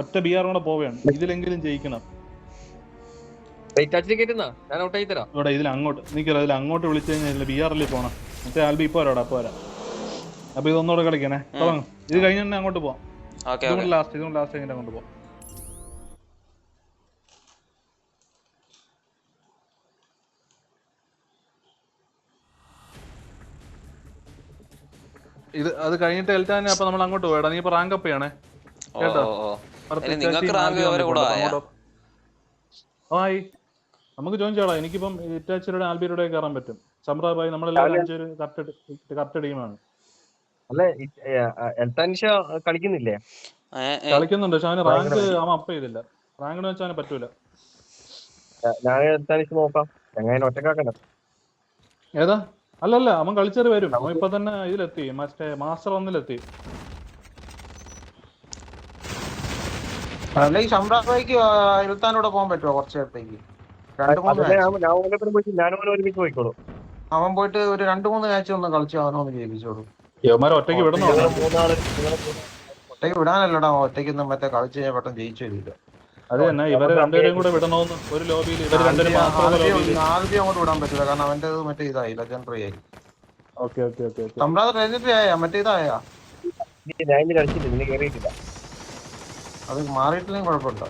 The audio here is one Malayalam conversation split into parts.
ഒറ്റ ബിആർ കൂടെ പോവുകയാണ്. ഇതിലെങ്കിലും ജയിക്കണം. ടച്ച് ടിക്കറ്റ് ഞാൻ ഔട്ട് ആയി തരാം. ഇവിടെ ഇതിൽ അങ്ങോട്ട്. നിൽക്കല്ലോ ഇതിൽ അങ്ങോട്ട് വിളിച്ചു കഴിഞ്ഞാൽ ബി ആറിൽ പോണം? മറ്റേ ആൽബി ഇപ്പൊ വരാടാ ഇപ്പൊ വരാം. അപ്പൊ ഇതൊന്നുകൂടെ കളിക്കണേ. തുടങ്ങും. ഇത് കഴിഞ്ഞ തന്നെ അങ്ങോട്ട് പോവാം. ഇതുകൊണ്ട് ലാസ്റ്റ് ഇതുകൊണ്ട് ലാസ്റ്റ് കഴിഞ്ഞിട്ട് അങ്ങോട്ട് പോവാം. ഇത് അത് കഴിഞ്ഞിട്ട് എൽറ്റാനെ അപ്പൊ നമ്മൾ അങ്ങോട്ട് പോയടാ നീ ഇപ്പൊ റാങ്ക് അപ്പ് ചെയ്യണേ. റാങ്ക്. ആയാ? നമുക്ക് ജോയിൻ ചെയ്യടാ എനിക്കിപ്പം ഇറ്റാച്ചിയുടെ ആൽബിയുടെ കയറാൻ പറ്റും. സമ്രാബായി നമ്മളെല്ലാവരും കറക്റ്റ് കറക്റ്റ് ടീമാണ്. അല്ല എൽത്താനിഷ കളിക്കുന്നില്ലേ? കളിക്കുന്നുണ്ട് പക്ഷെ അവന് റാങ്ക് അവൻ അപ്പ് ചെയ്തില്ല. റാങ്കിന് വെച്ചാൽ അവന് പറ്റൂല. ഞാൻ എൽത്താനിഷ നോക്കാം. എങ്ങനെ ഒറ്റക്കാക്കണ്ട. ഏതാ? അല്ലല്ല അവൻ കളിച്ചേറി വരും. അവൻ ഇപ്പൊ തന്നെ ഇതിലെത്തി. മറ്റേ മാസ്റ്റർ ഒന്നിലെത്തി അല്ലെങ്കിൽ ശമ്രാബായിക്ക് ഇരുത്താനൂടെ പോകാൻ പറ്റുമോ കുറച്ച് നേരത്തേക്ക് രണ്ട് മൂന്ന് അതിനെ ഞാൻ ഞാൻ ഓരോരുത്തരും പോയിട്ട് ഞാനും ഒരുമിച്ച് പോയിക്കോളൂ. അവൻ പോയിട്ട് ഒരു രണ്ട് മൂന്ന് മാച്ച് ഒന്ന് കളിച്ച് അവനൊന്ന് ജയിപ്പിച്ചോളൂ. യവന്മാരെ ഒറ്റയ്ക്ക് വിടണോ? നിങ്ങൾ മൂന്നാൾ നിങ്ങൾ മൂന്നാൾ ഒറ്റയ്ക്ക് വിടാനല്ലടാ ഒറ്റയ്ക്കൊന്നും മറ്റേ കളിച്ച് കഴിഞ്ഞാൽ പെട്ടെന്ന് ജയിച്ചു വരില്ല. അത് തന്നെ ഇവരെ രണ്ടുപേരും കൂടെ വിടണോന്ന് ഒരു ലോബിയിൽ ഇവർ രണ്ടുപേരും മാത്രമുള്ള ലോബിയിൽ. ആദ്യം അങ്ങോട്ട് വിടാൻ പറ്റില്ല കാരണം അവന്റെ മറ്റേ ഇതായി ലെജൻഡറി ആയി. Okay okay okay Samrad legendary ആയ? മറ്റേ ഇതായാ? നീ ഞാൻ കളിച്ചില്ല നിന്നെ കയറിയിട്ടില്ല അത് മാറിയിട്ടില്ലെങ്കിൽ കുഴപ്പമില്ല.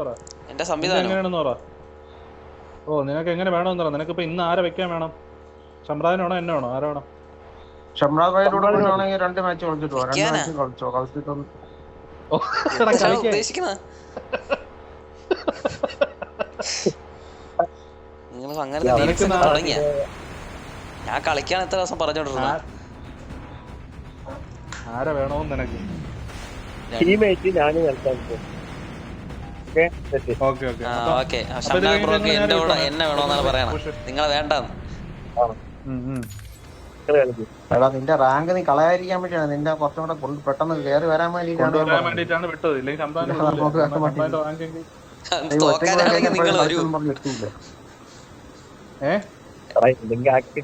പറ. എന്റെ സംവിധാനം. എങ്ങനെയാണെന്ന് ഓ നിനക്ക് എങ്ങനെ വേണമെന്ന് പറ. ഇപ്പൊ ഇന്ന് ആരെ വെക്കാൻ വേണം? സമ്പ്രദായനാണോ എന്നെ വേണോ? ആരാ വേണം? ഷംറാദ് ഭായിലൂടെ ആണെങ്കിൽ രണ്ട് മാച്ച് കളിച്ചിട്ട് രണ്ട് മാച്ച് കളിച്ചോ? നിങ്ങൾ അവനക്ക് തുടങ്ങിയ? ഞാൻ കളിക്കാൻ എത്ര ദിവസം പറഞ്ഞോണ്ടിരുന്നു ആരെ വേണമെന്ന് നിനക്ക്? ടീമേറ്റ് ഞാനും കളിക്കാൻ ഓക്കെ? ബ്രോക്ക് എന്റെ കൂടെ എന്നെ നിങ്ങളെ വേണ്ടെന്ന്. എടാ നിന്റെ റാങ്ക് നീ കളയാതിരിക്കാൻ വേണ്ടിയാണ്. നിന്റെ കുറച്ചും കൂടെ കൊണ്ട് പെട്ടെന്ന് കയറി വരാൻ വേണ്ടിട്ടാണ് വിട്ടത്. ഇല്ലെങ്കിൽ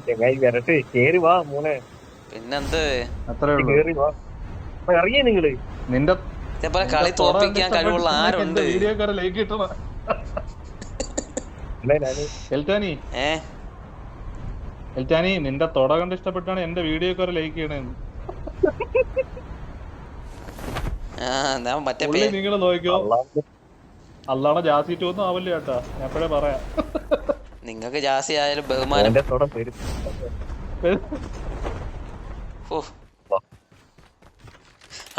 ചെങ്ങായി വരട്ടെ. കേറി വാ മോനെ. പിന്നെന്ത്? നിങ്ങൾ. നിന്റെ ഇതേപോലെ കളി തോപ്പിക്കാൻ കഴിവുള്ള ആരുണ്ട്? വീഡിയോക്കാരെ ലൈക്ക് കിട്ടണ. അല്ലേ ഞാൻ? എൽറ്റാനി. നിന്റെ തൊട കണ്ട് ഇഷ്ടപ്പെട്ടാണ് എന്റെ വീഡിയോ ഒക്കെ ലൈക്ക് ചെയ്യണേന്ന് മറ്റേ നിങ്ങൾ നോക്കിയോ അള്ളാഹ്. അല്ലാണ ജാസി ഒന്നും ആവില്ല കേട്ടാ. ഞാൻ എപ്പോഴേ പറയാം. നിങ്ങക്ക് ജാസി ആയാലും ബഹുമാനം. ഓ വാ.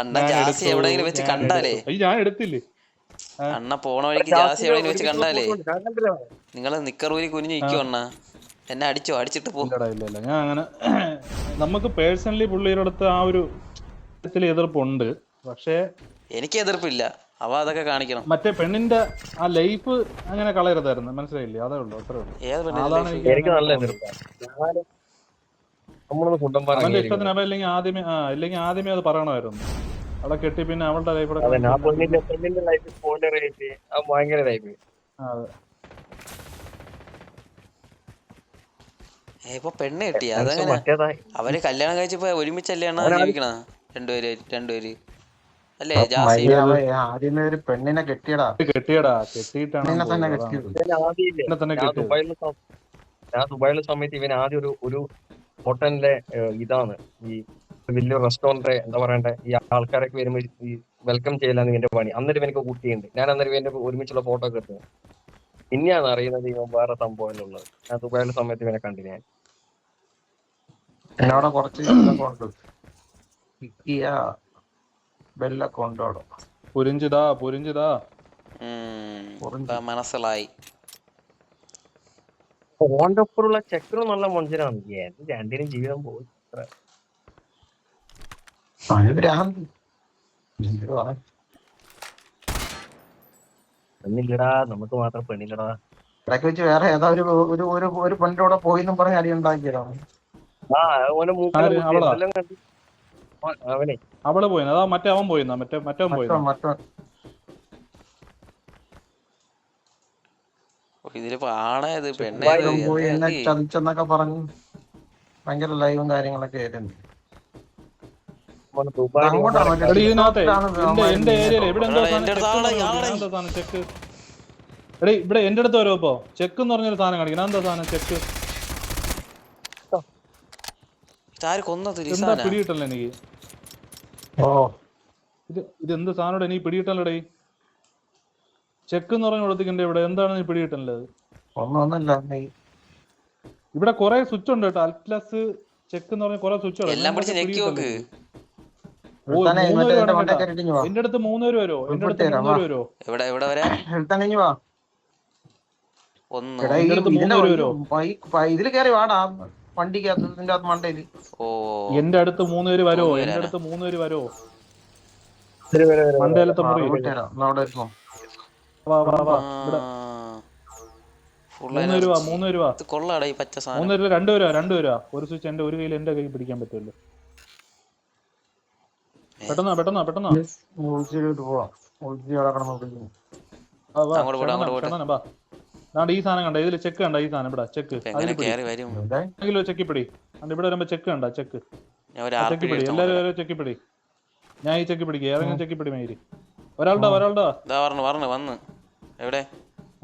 അണ്ണ ജാസി എവിടെയെങ്കിലും വെച്ച് കണ്ടാലേ? ഞാൻ എടുത്തില്ലേ? അണ്ണ പോണ വഴിക്ക് ജാസി എവിടെയെങ്കിലും വെച്ച് കണ്ടാലേ? നിങ്ങൾ നിക്കറൂരി കുനിഞ്ഞു നിൽക്കും അണ്ണ. എന്നെ അടിച്ചോ അടിച്ചിട്ട് ഞാൻ അങ്ങനെ നമുക്ക് പേഴ്സണലി പുള്ളിയുടെ അടുത്ത് ആ ഒരു എതിർപ്പുണ്ട്. പക്ഷേ എനിക്ക് എതിർപ്പില്ല. അവ അതൊക്കെ കാണിക്കണം. മറ്റേ പെണ്ണിന്റെ ആ ലൈഫ് അങ്ങനെ കളയരുതായിരുന്നു. മനസ്സിലായില്ലേ? അതേ ഉള്ളൂ അത്രേ ഉള്ളൂ. ഏത് അതാണ് പെണ്ണിന്റെ എനിക്ക് നല്ല എതിർപ്പാണ്. നമ്മളൊന്ന് കുണ്ടം അവന്റെ ഇഷ്ടത്തിന് അവ അല്ലെങ്കിൽ ആദ്യമേ ആ ഇല്ലെങ്കിൽ ആദ്യമേ അത് പറയണമായിരുന്നു. അവളെ കെട്ടി പിന്നെ അവളുടെ ലൈഫ് അതെ ആ പെണ്ണിന്റെ പെണ്ണിന്റെ ലൈഫ് സ്പോയിലർ ആയിട്ട് അത് ഭയങ്കര ലൈഫ് ഇപ്പൊ പെണ്ണ് കിട്ടിയ അതങ്ങനെ അവർ കല്യാണം കഴിച്ചപ്പോ ഒരുമിച്ചല്ലേ കല്യാണം ജീവിക്കണ? രണ്ടുപേര് രണ്ടുപേര്. അല്ലേ ജാസി? അവൻ ആദ്യമേ ഒരു പെണ്ണിനെ കെട്ടിയടാ. കെട്ടിയടാ. കെട്ടിയിട്ടാണ് തന്നെ ഞാൻ ദുബായിലെ സമയത്ത് ഇവൻ ആദ്യം ഒരു ഒരു ഹോട്ടലിന്റെ ഇതാണ്. ഈ വലിയ റെസ്റ്റോറന്റ് എന്താ പറയണ്ടേ ഈ ആൾക്കാരൊക്കെ വരുമ്പോൾ ഈ വെൽക്കം ചെയ്യലാണ് ഇവന്റെ പണി. അന്നേരം എനിക്ക് കുട്ടിയുണ്ട്. ഞാൻ അന്നേരം ഇവന്റെ ഒരുമിച്ചുള്ള ഫോട്ടോ ഒക്കെ എടുത്തു. പിന്നെയാണ് അറിയുന്നത് ഇവൻ വേറെ സംഭവം ഉള്ളത് ഞാൻ ദുബായിലെ സമയത്ത് ഇവനെ കണ്ടു ഞാൻ. എന്നോട് കുറച്ച് ബെല്ലൊക്കെ പുരിഞ്ചിതാ പുരിഞ്ചിതാ മനസ്സിലായി. ഓന്റെ ഒപ്പമുള്ള ചെക്കനും നല്ല മനുഷ്യനാണ് ഏത് രണ്ടിനും ജീവിതം പോയി എന്തുവാ? പെണ്ണില്ലടാ നമുക്ക് മാത്രം പെണ്ണില്ലടാ. ഇടയ്ക്ക് വെച്ച് വേറെ ഏതാ ഒരു ഒരു ഒരു ഒരു പെണ്ണിലൂടെ പോയി എന്നും പറഞ്ഞ് അടി ഉണ്ടാക്കിയതാണ് ആ ഓനെ മൂക്കിലെ ആര്? കുത്തി അവളാ? എല്ലാം കണ്ടു. ഓൻ- അവനെ. അവൾ പോയിന്ന്. അതാ മറ്റേ അവൻ പോയിന്നാ? മറ്റേ മറ്റവൻ മറ്റോ മറ്റോ. ഓ, ഇതിലിപ്പോ ഈ- ചതിച്ചെന്നൊക്കെ പറഞ്ഞു ഭയങ്കര ലൈവും കാര്യങ്ങളൊക്കെ ആയിരുന്നു. ഇവിടെ എന്റെ ചെക്ക്. അടുത്ത് വരും ഇപ്പോ. ചെക്ക് എന്ന് പറഞ്ഞൊരു സാധനം കാണിക്കണം. എന്താ സാധനം? ചെക്ക്. പിടിയിട്ടല്ലോ എനിക്ക്? ഓ. ഇത് ഇത് എന്ത് സാധനം എനിക്ക് പിടിയിട്ടല്ലടേ ചെക്ക് എന്ന് പറഞ്ഞു കൊടുത്തിട്ടുണ്ട് ഇവിടെ. എന്താണ് നീ പിടികിട്ടുന്നത് ഇവിടെ കുറെ സ്വിച്ച് ഉണ്ട് കേട്ടോ. അൽപ്ലസ് ചെക്ക് എന്ന് പറഞ്ഞ കുറെ സ്വിച്ച് എന്റെ അടുത്ത് മൂന്ന് പേര് വരുമോ എന്റെ അടുത്ത് ഉൾപ്പെടുത്തി മൂന്ന് പേര് ഇവിടെ എവിടെ എവിടെ വരാ? ഇതിൽ കയറി വാടാ. മണ്ടയിൽ എന്റെ അടുത്ത് മൂന്ന് പേര് വരുമോ മൂന്ന് എന്റെ അടുത്ത് മൂന്ന് പേര് വരുമോ വരെ, വരെ, വരെ. മണ്ടയിലത്തെ മുറി. അവിടെ. വാ വാ വാ. ഇവിടെ മൂന്ന് രൂപ മൂന്ന് രൂപ കൊള്ളാടാ ഈ പച്ച സാധനം. മൂന്ന് രൂപ രണ്ട് രൂപ രണ്ട് രൂപ ഒരു സ്വിച്ച് എന്റെ ഒരു കയ്യിൽ എന്റെ കൈ പിടിക്കാൻ പറ്റുമല്ലോ പെട്ടെന്നാ പെട്ടെന്നാ പെട്ടെന്നാ ഈ സാധനം കണ്ട? ഇതിൽ ചെക്ക് കണ്ട? ഈ സാധനം ഇവിടെ ചെക്ക്. കിലോ ചെക്കി പിടി. അണ്ട് ഇവിടെ വരുമ്പോ ചെക്ക് കണ്ട? ചെക്ക്. ഞാൻ ഒരു ചെക്കി ആർപ്പി പിടി എല്ലാരും ഓരോ ചെക്കി പിടി. ഞാൻ ഈ ചെക്കി പിടിക്കുക ഏതെങ്കിലും ചെക്കി പിടി മേരി. ഒരാളുടെ ഒരാളുടെ വന്ന്. എവിടെ?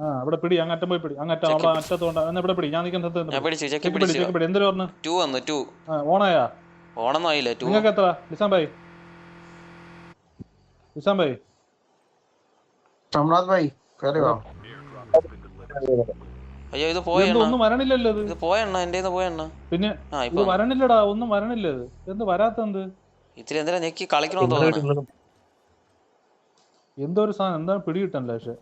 ആ അവിടെ പിടി അങ്ങറ്റം പോയി പിടി. അങ്ങറ്റം അവിടെ അറ്റത്തോണ്ട് എന്നാ ഇവിടെ പിടി ഞാൻ നിൽക്കുന്ന പിടിച്ചു ചെക്കി പിടി. പിടിച്ചു ചെക്കി പിടി എന്തൊരു പറഞ്ഞു ടു വന്നു? ടു ഓണായാ? ഓണൊന്നും ആയില്ല ടു നിങ്ങൾക്ക് എത്ര? നിസാം ഭായി നിസാം ഭായി സംരാജ് ഭായി കയറി വാ അയ്യോ ഇത് ഇതെന്തോ ഒന്നും വരണില്ലല്ലോ ഇത്. ഇത് പോയെണ്ണ എന്റെ പോയെണ്ണ പിന്നെ ആ ഇത് ഇപ്പൊ വരണില്ലടാ ഒന്നും വരണില്ല ഇത്. എന്ത് വരാത്തെന്ത് ഇത്തിരി എന്തിനാ ഞെക്കി കളിക്കണോ തോന്നുന്നു എന്തോ ഒരു സാധനം എന്താണ് പിടികിട്ടല്ലേ പക്ഷെ.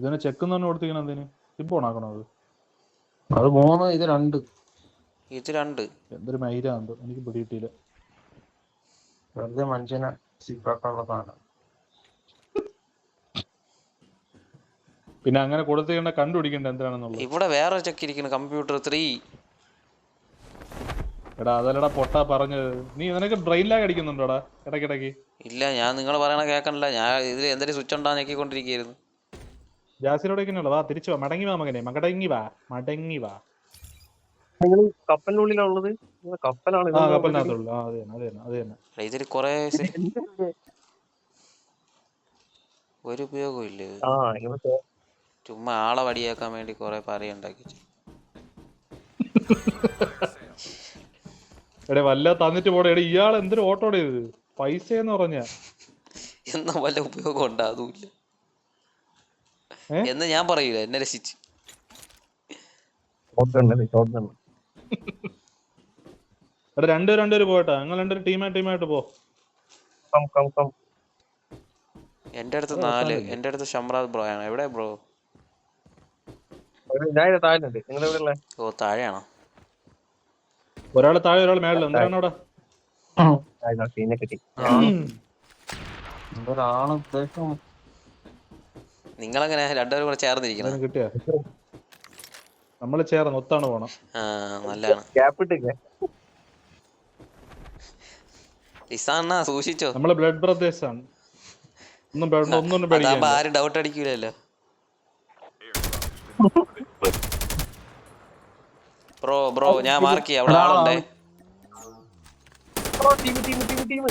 ഇതിനെ ചെക്ക് തന്നെ കൊടുത്തിരിക്കണം എന്തിന്? ഇപ്പൊ ഓണാക്കണോ അത്? അത് മൂന്ന് ഇത് രണ്ട്. ഇത് രണ്ട്. എന്തൊരു മൈരാണ്ട് എനിക്ക് പിടിയിട്ടില്ല വെറുതെ മനുഷ്യനെ സിപ്പാക്കാനുള്ളതാണ് പിന്നെ അങ്ങനെ കൊടുത്തിരിക്കേണ്ട കണ്ടുപിടിക്കണ്ട എന്തിനാണെന്നുള്ളത്? ഇവിടെ വേറെ ചെക്ക് ഇരിക്കുന്നു കമ്പ്യൂട്ടർ ത്രീ എടാ അതല്ലടാ പൊട്ടാ പറഞ്ഞത്. നീ നിനക്ക് ബ്രെയിൻ ലാഗ് അടിക്കുന്നുണ്ടോടാ? ഇടയ്ക്കിടയ്ക്ക്. ഇല്ല ഞാൻ നിങ്ങൾ പറയണ കേൾക്കണില്ല ഞാൻ ഇതിൽ എന്തൊരു സ്വിച്ച് ഉണ്ടാ ഞെക്കിക്കൊണ്ടിരിക്കുകയായിരുന്നു. ജാസിനോടേക്കുള്ള വാ തിരിച്ചു വാ. മടങ്ങി വാ മകനെ. മടങ്ങി വാ. മടങ്ങി വാ. നിങ്ങൾ കപ്പലിനുള്ളിലുള്ളത് നിങ്ങൾ കപ്പലാണ് ആ ഇതൊന്നും കപ്പലിനകത്തുള്ളൂ. ആ അത് തന്നെ അത് തന്നെ അത് തന്നെ. ഇതിൽ കുറെ ഒരു ഉപയോഗവും ഇല്ല? ചുമ്മാ ആളെ വടിയാക്കാൻ വേണ്ടി കുറെ പറയുണ്ടാക്കി എടേ വല്ല തന്നിട്ട് പോടെ. എടേ ഇയാൾ എന്തൊരു ഓട്ടോടെ ഇത്? പൈസ എന്ന് പറഞ്ഞ. എന്നാ വല്ല ഉപയോഗം ഉണ്ടാ അതുമില്ല? എന്ന് ഞാൻ പറയൂല എന്നെ രസിച്ച് എടാ രണ്ടുപേരും രണ്ടുപേരും പോട്ടെ നിങ്ങൾ രണ്ടുപേരും ടീമായി ടീമായിട്ട് പോ. കം കം കം എന്റെ അടുത്ത് നാല് എന്റെ അടുത്ത് ഷംറാദ് ബ്രോ ആണ്. എവിടെ ബ്രോ ഓ താഴെയാണോ? ഒരാൾ താഴെ ഒരാൾ മേളിൽ എന്താണ് അവിടെ? എന്തൊരാണ് ഉദ്ദേശം? നിങ്ങളെങ്ങനെ രണ്ടുപേരും കൂടെ ചേർന്നിരിക്കണം കിട്ടിയ നമ്മൾ ചേർന്ന് ഒത്താണ് പോണം ആ നല്ലതാണ് ഗ്യാപ്പ് ഇട്ടില്ലേ ലിസാണ്ണ സൂക്ഷിച്ചോ നമ്മൾ ബ്ലഡ് ബ്രദേഴ്സ് ആണ് ഒന്നും പേടണ്ട ഒന്നും അതാകുമ്പോ പേടിക്കണ്ട ആരും ഡൗട്ട് അടിക്കൂലല്ലോ ബ്രോ ബ്രോ ഞാൻ മാർക്ക് ചെയ്യാം അവിടെ ആളുണ്ടേ team team team team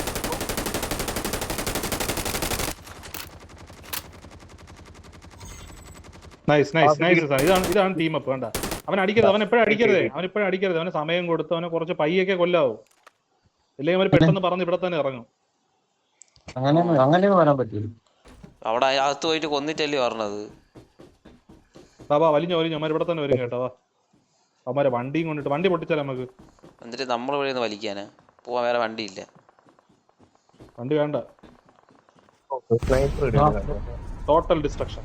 nice nice nice ഇതാണ് ഇതാണ് ടീം അപ്പ് വേണ്ട. അവൻ അടിക്കരുത്. അവൻ എപ്പോഴും അടിക്കരുത്. അവൻ എപ്പോഴും അടിക്കരുത്. അവന് സമയം കൊടുത്ത് അവനെ കുറച്ച് പയ്യൊക്കെ കൊല്ലാവോ. ഇല്ലെങ്കിൽ അവന് പെട്ടെന്ന് പറഞ്ഞ് ഇവിടെ തന്നെ ഇറങ്ങും. അങ്ങനെ അങ്ങനെ വരാൻ പറ്റില്ല. അവിടെ അകത്ത് പോയിട്ട് കൊന്നിട്ടല്ലേ പറഞ്ഞത്? വാ വലിഞ്ഞ വലിഞ്ഞു. ഇവിടെ തന്നെ വരും കേട്ടോ. വാ. അവന്മാരെ വണ്ടിയും കൊണ്ടിട്ട് വണ്ടി പൊട്ടിച്ചാൽ നമുക്ക്. എന്നിട്ട് നമ്മൾ വഴി ഒന്ന് വലിക്കാനാ? പോവാൻ വേറെ ഇല്ല വണ്ടി വേണ്ട. സ്നൈപ്പർ ടോട്ടൽ ഡിസ്ട്രക്ഷൻ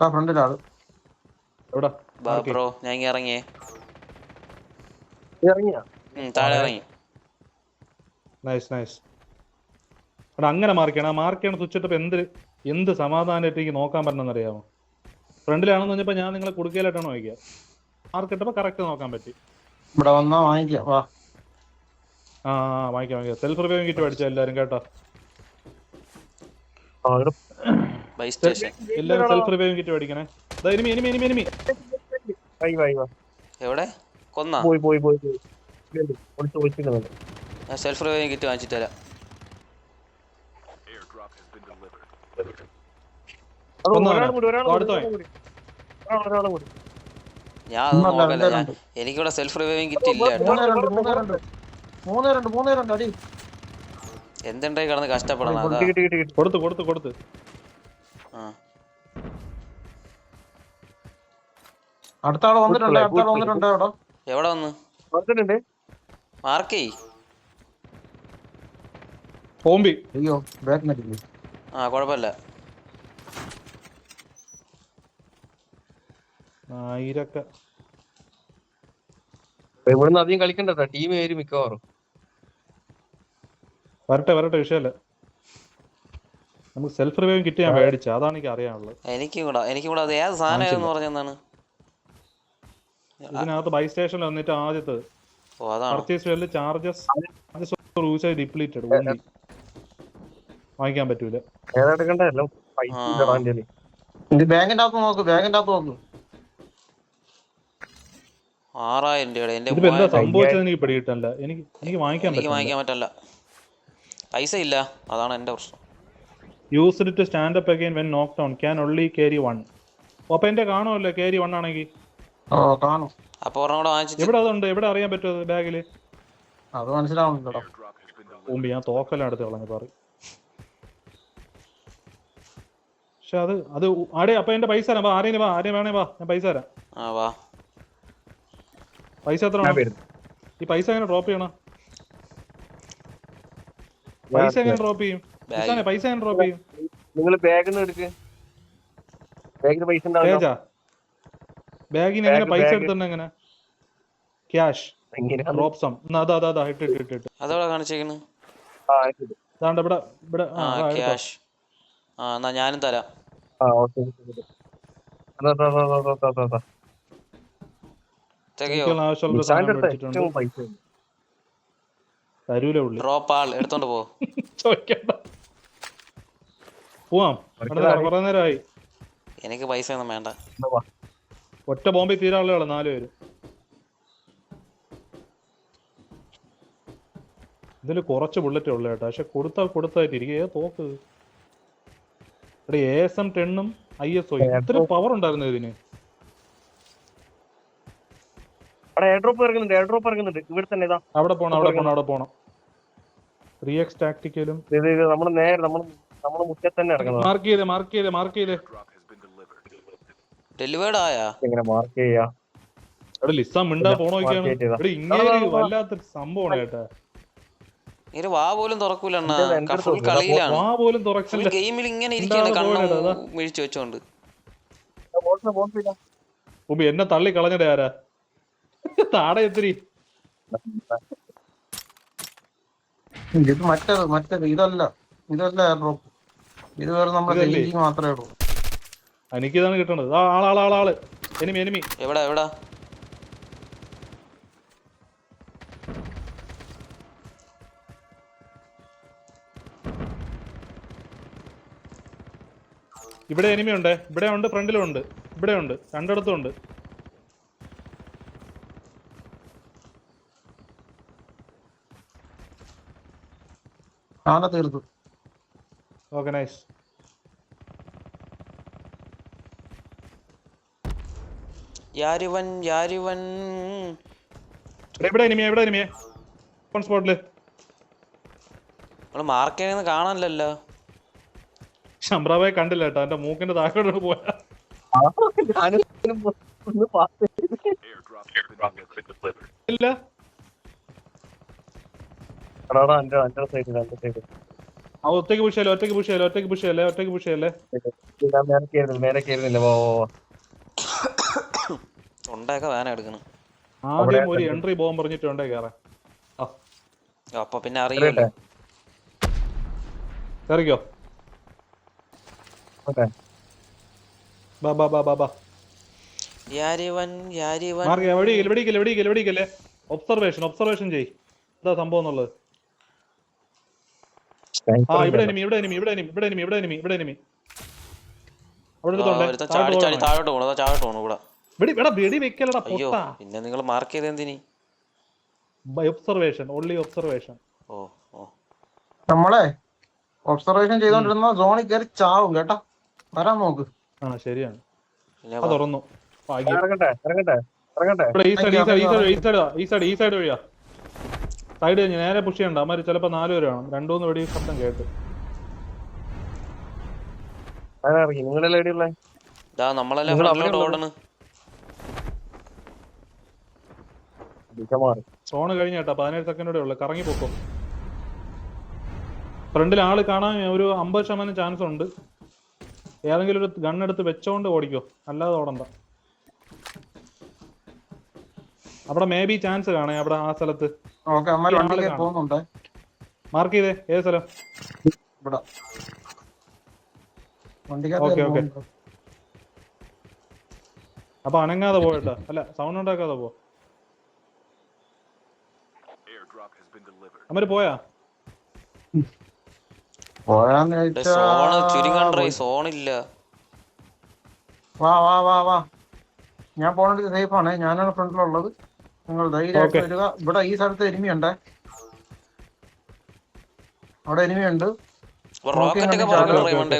ആ ഫ്രണ്ടിലാണ്. എവിടെ? വാ ബ്രോ ഞാൻ ഇങ്ങ് ഇറങ്ങിയേ ഇറങ്ങിയ? ഉം, താഴെ ഇറങ്ങി. നൈസ് നൈസ് എടാ അങ്ങനെ മാർക്കണം ആ മാർക്ക് ചെയ്യണ സ്വിച്ച് എന്ത് എന്ത് സമാധാനമായിട്ട് എനിക്ക് നോക്കാൻ പറ്റണമെന്ന് അറിയാമോ ഫ്രണ്ടിലാണെന്ന് പറഞ്ഞപ്പോ ഞാൻ നിങ്ങളെ കുടുക്കയിലായിട്ടാണ് നോക്കിയ മാർക്കിട്ടപ്പോ കറക്റ്റ് നോക്കാൻ പറ്റി. ഇവിടെ വന്നാ വാങ്ങിക്കാം. വാ. ആ ആ, വാങ്ങിക്കാം വാങ്ങിക്കാം. സെൽഫ് റിവ്യൂ കിറ്റ് അടിച്ച എല്ലാരും കേട്ടോ? ആ ഇവിടെ ബൈ സ്റ്റേഷൻ എല്ലാവരും സെൽഫ് റിവൈവിംഗ് കിറ്റ് പഠിക്കണേ ദാ enemy enemy enemy enemy why why why. എവിടെ? കൊന്നാ? പോയി പോയി പോയി പോയി. ഒളിച്ച് ഒളിച്ചിരിക്കുന്നുണ്ട് ഞാൻ സെൽഫ് റിവൈവിങ് കിറ്റ് വാങ്ങിച്ചിട്ട് തരാം ഞാൻ നോക്കല്ല. എനിക്കിവിടെ സെൽഫ് റിവൈവിങ് കിറ്റ് ഇല്ല കേട്ടോ. എന്തുണ്ടായി കിടന്ന് കഷ്ടപ്പെടണം? കൊടുത്ത് കൊടുത്ത് കൊടുത്ത്. അടുത്ത ആൾ വന്നിട്ടുണ്ട് അടുത്ത ആൾ വന്നിട്ടുണ്ട് അവിടെ. എവിടെ വന്ന്? വന്നിട്ടുണ്ട്. മാർക്ക്? ചെയ് അയ്യോ ബാക്ക് നെറ്റില്ല ആ കുഴപ്പമില്ല. ആയിരൊക്കെ. ഇവിടുന്ന് അധികം കളിക്കണ്ട ടീം പേര് മിക്കവാറും. വരട്ടെ വരട്ടെ വിഷയമല്ല. നമുക്ക് സെൽഫ് റിവ്യൂ കിറ്റ് ഞാൻ മേടിച്ച അതാണ് എനിക്ക് അറിയാനുള്ളത്. എനിക്കും കൂടെ എനിക്കും കൂടെ അത് ഏത് സാധനം പറഞ്ഞെന്നാണ് ഇതിനകത്ത് ബൈ സ്റ്റേഷനിൽ വന്നിട്ട് ആദ്യത്തെ ഓ അതാണ്? Purchase charges use depleted only വാങ്ങിക്കാൻ പറ്റൂല. ബാങ്കിന്റെ അകത്ത് നോക്ക് ബാങ്കിന്റെ അകത്ത് നോക്ക്. ആറായിരം രൂപയുടെ എന്റെ ഇതിപ്പോ എന്താ മൂവായിരം. സംഭവിച്ചത് എനിക്ക് പിടികിട്ടല്ല എനിക്ക് എനിക്ക് വാങ്ങിക്കാൻ എനിക്ക് വാങ്ങിക്കാൻ പറ്റല്ല പൈസ ഇല്ല. അതാണ് എന്റെ പ്രശ്നം. Used to stand up again when knock down can only carry one അപ്പൊ എന്റെ കാണുമല്ലോ കേരി വൺ ആണെങ്കിൽ കാണും. അപ്പൊ ഒരെണ്ണം കൂടെ വാങ്ങിച്ചു എവിടെ അതുണ്ട്? എവിടെ അറിയാൻ പറ്റുമോ ബാഗിൽ? അത് മനസ്സിലാവുന്നില്ലടാ മുമ്പ് ഞാൻ തോക്കെല്ലാം എടുത്ത് കളഞ്ഞു പറ പക്ഷെ അത് അത് ആടെ അപ്പൊ എന്റെ പൈസ തരാം. വാ ആരെയും വാ ആരെയും വേണേ വാ ഞാൻ പൈസ തരാം. ആ വാ. പൈസ എത്ര ഈ പൈസ എങ്ങനെ ഡ്രോപ്പ് ചെയ്യണം? പൈസ എങ്ങനെ ഡ്രോപ്പ് ചെയ്യും? പൈസ എങ്ങനെ ഡ്രോപ്പ് ചെയ്യും? നിങ്ങൾ ബാഗിൽ നിന്ന് എടുക്ക്. ബാഗിൽ പൈസ ഉണ്ടാവില്ല. ബാഗിന് എങ്ങനെ പൈസ. എടുത്തിട്ടുണ്ട് എങ്ങനെ? ക്യാഷ് എങ്ങനെയാ ഡ്രോപ്പ് സം അതാ അതാ അതാ. ഇട്ട് ഇട്ട് ഇട്ട് ഇട്ട്. കാണിച്ചേക്കുന്നു ആ ഇത്. ഇവിടെ ഇവിടെ ആ, ആ ക്യാഷ് ആ എന്നാ ഞാനും തരാം. ആ ഓക്കേ. തരൂല ഉള്ളി. Drop all. എടുത്തോണ്ട് പോ. ചോദിക്കണ്ട. പോവാം. കുറെ നേരമായി. എനിക്ക് പൈസ ഒന്നും വേണ്ട. ഒറ്റ ബോംബിൽ തീരാളുകളാണ് നാല് പേര്. ഇതിൽ കുറച്ച് ബുള്ളറ്റ് ഉള്ളു കേട്ടോ. പക്ഷെ കൊടുത്തായിട്ട് കൊടുത്തായിട്ടിരിക്കും. ഏ തോക്ക്. എടേ എ എസ് എം ടെണ്ണും ഐ എസ് ഒ എത്ര പവർ ഉണ്ടായിരുന്നു ഇതിന്. അവിടെ പോണം അവിടെ പോണം അവിടെ പോണം. റിയക്സ് ടാക്ടിക്കലും നമ്മൾ നേരെ നമ്മൾ മാർക്ക് ചെയ്തേ മാർക്ക് ചെയ്തേ മാർക്ക് ചെയ്തേ. ഡെലിവേർഡ് ആയാ? എങ്ങനെ മാർക്ക് ചെയ്യാ. ഇവിടെ ലിസ മിണ്ടാ പോണോ. ഇവിടെ ഇങ്ങനെ വല്ലാത്തൊരു സംഭവമാണ് കേട്ടാ. ഇങ്ങനെ വാ പോലും തുറക്കൂല അണ്ണാ. ഫുൾ കളിയിലാണ്. വാ പോലും തുറക്കില്ല ഗെയിമിൽ ഇങ്ങനെ ഇരിക്കുന്ന കണ്ണ മിഴിച്ചു വെച്ചോണ്ട്. ഉമ്പി എന്നെ തള്ളി കളഞ്ഞടേ ആരാ? താടെ എത്തിരി. ഇത് മറ്റേ മറ്റേ ഇതല്ല. ഇതല്ല ഡ്രോപ്പ് ഇത് വേറെ നമ്മുടെ മാത്രമേ ഉള്ളൂ. എനിക്കിതാണ് കിട്ടണത്. ആളാളാളാൾ ആളാൾ ആളാൾ എനിമി എനിമി എവിടെ എവിടെ? ഇവിടെ എനിമി ഉണ്ട്. ഇവിടെ ഉണ്ട് ഫ്രണ്ടിലും ഉണ്ട്. ഇവിടെ ഉണ്ട് രണ്ടിടത്തും ഉണ്ട്. ആണ് തീർത്തു. ഓക്കെ നൈസ് യാരിവൻ യാരിവൻ. എവിടെ എനിമി എവിടെ എനിമിയാ ഓൺ സ്പോട്ടിൽ നമ്മൾ മാർക്ക് ചെയ്യുന്ന കാണാനല്ലോ ശംബ്രാബായി കണ്ടില്ല കേട്ടോ അന്റെ മൂക്കിന്റെ താഴോട്ട് പോയാ. ഒറ്റയ്ക്ക് പുഷ്യല്ലേ ഒറ്റയ്ക്ക് ഇല്ല ഒറ്റയ്ക്ക് പുഷ്യല്ലേ ഒറ്റയ്ക്ക് പുഷയല്ലേ ഒറ്റയ്ക്ക് പുഷയല്ലേ ഒറ്റയ്ക്ക് പുഷയല്ലേ മേലെ കയറുന്നില്ല വാന എടുക്കണം. ആദ്യം ഒരു എൻട്രി പോകാൻ പറഞ്ഞിട്ടുണ്ടേ കേറാൻ? അപ്പൊ പിന്നെ അറിയില്ല. കേറിക്കോ. ഓക്കെ. ബാ ബാ ബാ ബാ ഒബ്സർവേഷൻ ഒബ്സർവേഷൻ ചെയ് എന്താ സംഭവം എന്നുള്ളത്. ആ ഇവിടെ എനിമി ഇവിടെ എനിമി ഇവിടെ എനിമി ഇവിടെ എനിമി ഇവിടെ എനിമി ഇവിടെ എനിമി അവിടെ താഴോട്ട് പോണു താഴോട്ട് പോണു കൂടെ വെടി എടാ വെടി വെക്കലടാ അയ്യോ പൊട്ടാ. പിന്നെ നിങ്ങൾ മാർക്ക് ചെയ്ത് എന്തിനി? ഒബ്സർവേഷൻ ഓൺലി ഒബ്സർവേഷൻ ഓ ഓ. നമ്മളെ ഒബ്സർവേഷൻ ചെയ്തോണ്ടിരുന്ന സോണിൽ കയറി ചാവും കേട്ടാ. വരാൻ നോക്ക്. ആ ശരിയാണ്. പിന്നെ ആ തുറന്നു. ഭാഗ്യം. ഇറങ്ങട്ടെ ഇറങ്ങട്ടെ ഇറങ്ങട്ടെ. ഇവിടെ ഈ സൈഡ് ഈ സൈഡ് ഈ സൈഡ് ഈ സൈഡ് ഈ സൈഡ് ഈ സൈഡ് വഴിയാ. സൈഡ് കഴിഞ്ഞ് നേരെ പുഷ് ചെയ്യണ്ട. അമാര് ചിലപ്പോ നാല് പേര് വേണം രണ്ടൂന്ന് വെടി ശബ്ദം കേട്ട്. ഞാൻ ഇറങ്ങി? നിങ്ങളെല്ലാം എവിടെയുള്ള ഇതാ നമ്മളെല്ലാം ഫ്രണ്ടിലോട്ട് ഓടണ്. സോണ് കഴിഞ്ഞ കേട്ടാ പതിനേഴ് സെക്കൻഡോടെ ഉള്ളു. കറങ്ങി പൊക്കും ഫ്രണ്ടിൽ ആൾ കാണാൻ ഒരു അമ്പത് ശതമാനം ചാൻസ് ഉണ്ട്. ഏതെങ്കിലും ഒരു ഗണ്ണെടുത്ത് എടുത്ത് വെച്ചോണ്ട് ഓടിക്കോ. അല്ലാതെ ഓടണ്ട. അവിടെ മേ ബി ചാൻസ് കാണേ അവിടെ ആ സ്ഥലത്ത്. മാർക്ക് ചെയ്തേ ഏത് സ്ഥലം? ഇവിടെ. വണ്ടി ഓക്കേ, ഓക്കേ. പോകുന്നുണ്ട്? അപ്പൊ അനങ്ങാതെ പോയിട്ടാ അല്ല സൗണ്ട് ഉണ്ടാക്കാതെ പോ അവർ പോയാ? പോയാന്ന് ഡേ, ചോദിച്ചാ സോണ് ചുരുങ്ങണ്ടേ സോണില്ല. വാ വാ വാ വാ. ഞാൻ പോകേണ്ടത് സേഫ് ആണ് ഞാനാണ് ഫ്രണ്ടിലുള്ളത്. നിങ്ങൾ ധൈര്യമായിട്ട് വരിക. ഇവിടെ ഈ സ്ഥലത്ത് അവിടെ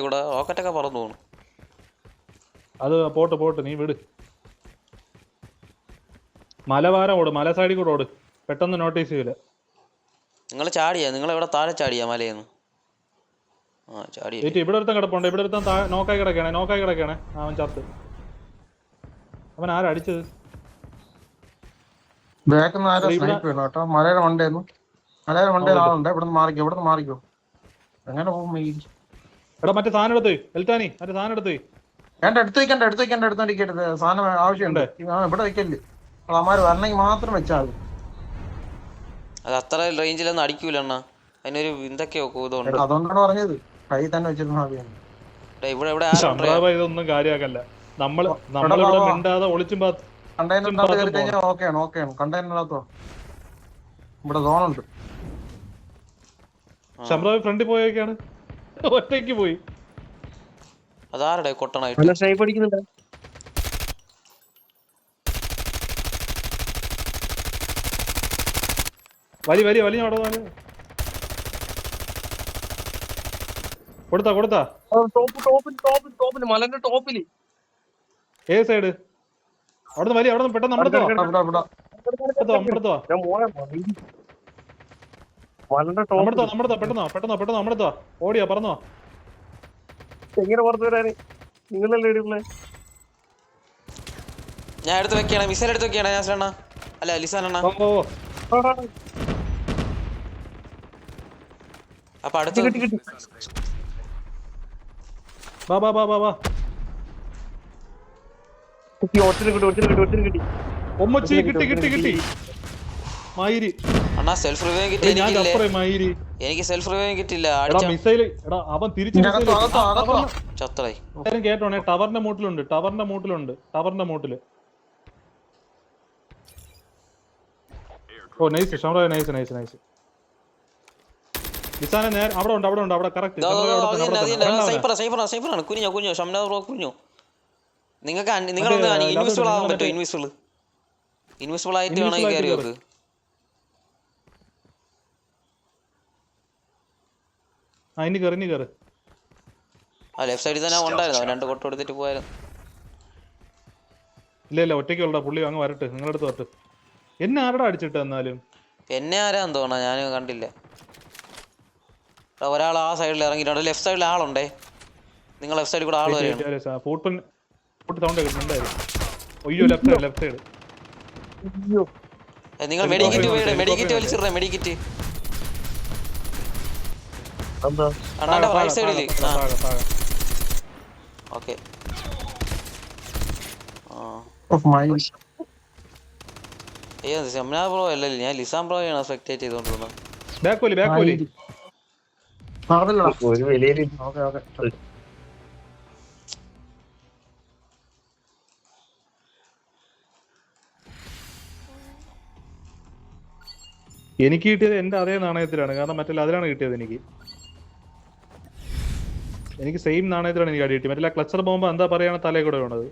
കൂടെ റോക്കറ്റ് ഒക്കെ പറന്നു പോണു. അത് പോട്ട് പോട്ട്. നീ വിട്. മലവാരം ഓട്. മല സൈഡിൽ കൂടെ ഓട്. പെട്ടെന്ന് നോട്ടീസ് ചെയ്യില്ല നിങ്ങൾ ചാടിയാ നിങ്ങൾ എവിടെ താഴെ ചാടിയാ മലയെന്ന്? ആ ചാടി ഇവിടെ ഒരുത്തൻ കിടപ്പുണ്ട് ഇവിടെ ഒരുത്തൻ നോക്കായി കിടക്കണേ നോക്കായി കിടക്കണേ അവൻ ചത്ത്. അവൻ ആരാ അടിച്ചത്? ബാക്കിൽ നിന്ന് ആരോ സ്നൈപ്പ് ചെയ്യണം കേട്ടോ? മലയുടെ മണ്ടേന്നു. മലയുടെ മണ്ടയിൽ ആളുണ്ട് ഇവിടെ നിന്ന് മാറിക്കോ ഇവിടെ നിന്ന് മാറിക്കോ. എങ്ങനെ പോകും എടാ മറ്റേ സാധനം എടുത്ത് എൽത്താനി മറ്റേ സാധനം എടുത്ത് വേണ്ട എടുത്ത് വെക്കണ്ട എടുത്ത് വെക്കണ്ട എടുത്ത് വെക്കരുത്. സാധനം ആവശ്യമുണ്ട്. ഇവിടെ വെക്കല്ലേ. അമ്മമാര് വരണമെങ്കിൽ മാത്രം വെച്ചാൽ മതി. അത് അത്ര റേഞ്ചിലൊന്നും അടിക്കൂല അണ്ണാ. അതിനൊരു എന്തൊക്കെയോ ഇതുണ്ട് അതുകൊണ്ടാണ് പറഞ്ഞത്. കൈ തന്നെ വെച്ചിരുന്ന ഇവിടെ ഇവിടെ ഇതൊന്നും കാര്യമാക്കല്ല. നമ്മൾ നമ്മളിവിടെ. മിണ്ടാതെ ഒളിച്ചും പാത്ത് കണ്ടെയ്നറിനകത്ത് കയറി കഴിഞ്ഞാൽ ഓക്കെയാണ് ഓക്കെയാണ് കണ്ടെയ്നറിനകത്തോ ഇവിടെ സോണുണ്ട് ഫ്രണ്ടിൽ പോയൊക്കെയാണ് ഒറ്റയ്ക്ക് പോയി. അതാരുടെ കൊട്ടണായിട്ട് നല്ല സ്നൈപ്പ് അടിക്കുന്നുണ്ട്? വലി വലി വലി അവിടെ വലി. കൊടുത്താ കൊടുത്താ. ടോപ്പ് ടോപ്പിൽ ടോപ്പിൽ ടോപ്പിൽ മലന്റെ ടോപ്പിൽ ഏത് സൈഡ്? അവിടുന്ന് വലി അവിടുന്ന് പെട്ടെന്ന് നമ്മുടെ നമ്മുടെ ഓടിയാ പറഞ്ഞോ എങ്ങനെ പുറത്തു വരാന്? നിങ്ങളല്ലേ എവിടെയുള്ള ഞാൻ എടുത്ത് വെക്കണേ മിസൈൽ എടുത്ത് വെക്കണേ ഞാൻ അല്ല ലിസാൻ അണ്ണ. ഓ ഓ, ഓ. അപ്പൊ അടുത്ത് കിട്ടി കിട്ടി വാ വാ വാ വാ വാ. കിട്ടി ഒത്തിരി കിട്ടി ഒത്തിരി കിട്ടി ഒത്തിരി കിട്ടി. ഒമ്മച്ചി കിട്ടി കിട്ടി കിട്ടി മയിരി. അണ്ണാ സെൽഫ് റിവൈവ് കിട്ടി ഞാൻ അപ്പുറേ മയിരി. എനിക്ക് സെൽഫ് റിവൈവ് കിട്ടില്ല എടാ മിസൈൽ എടാ അവൻ തിരിച്ചു. ചത്തറായി എല്ലാരും കേട്ടോണേ ടവറിന്റെ മൂട്ടിലുണ്ട് ടവറിന്റെ മൂട്ടിലുണ്ട് ടവറിന്റെ മൂട്ടിൽ. ഓ നൈസ് ഷമറ നൈസ് നൈസ് നൈസ് നിസാനെ നേരെ അവിടെ ഉണ്ട് അവിടെ ഉണ്ട് അവിടെ കറക്റ്റ് സൈപ്പറാണ് കുഞ്ഞോ കുഞ്ഞോ ഷംനാ ബ്രോ കുഞ്ഞോ. നിങ്ങൾക്ക് നിങ്ങളൊന്ന് ഇൻവിസിബിൾ ആവാൻ പറ്റുമോ? ഇൻവിസിബിൾ ഇൻവിസിബിൾ ആയിട്ട് ആയിട്ട് കയറി നോക്ക് ആ ഇനി കയറി ഇനി കയറി ആ ലെഫ്റ്റ് സൈഡിൽ തന്നെ ഉണ്ടായിരുന്നു. രണ്ട് കൊട്ട പോയായിരുന്നു. ഇല്ല ഇല്ല ഒറ്റയ്ക്കുള്ള പുള്ളി അങ്ങ് വരട്ടെ. എന്നെ ആരടാ അടിച്ചിട്ട് എന്നാലും? എന്നെ ആരാന്ന് തോന്നാ ഞാൻ കണ്ടില്ല. ഒരാൾ ആ സൈഡിൽ ഇറങ്ങിയിട്ടുണ്ട്. ലെഫ്റ്റ് സൈഡിൽ ആളുണ്ടേ? നിങ്ങൾ ലെഫ്റ്റ് സൈഡിൽ കൂടെ ആൾ വരും നിങ്ങൾ മെഡിക്കറ്റ് മെഡിക്കിറ്റ് മെഡിക്കറ്റ്. വലിച്ചിടേ മെഡിക്കിറ്റ് അണ്ണാന്റെ റൈറ്റ് ഓക്കെ. ബ്രോ അല്ലല്ലേ. ഞാൻ ലിസാം പ്രോയാണ് സ്പെക്ടേറ്റ് ചെയ്തോണ്ടിരുന്നത് ബാക്ക് വലി ഒരു ഓക്കെ ഓക്കെ. എനിക്ക് കിട്ടിയത് എന്റെ അതേ നാണയത്തിലാണ്. കാരണം മറ്റേ അതിലാണ് കിട്ടിയത് എനിക്ക്. എനിക്ക് സെയിം നാണയത്തിലാണ് എനിക്ക് അടി കിട്ടി മറ്റേ ക്ലച്ചർ ബോംബ് എന്താ പറയാണ് തലേ കൂടെ വേണത്.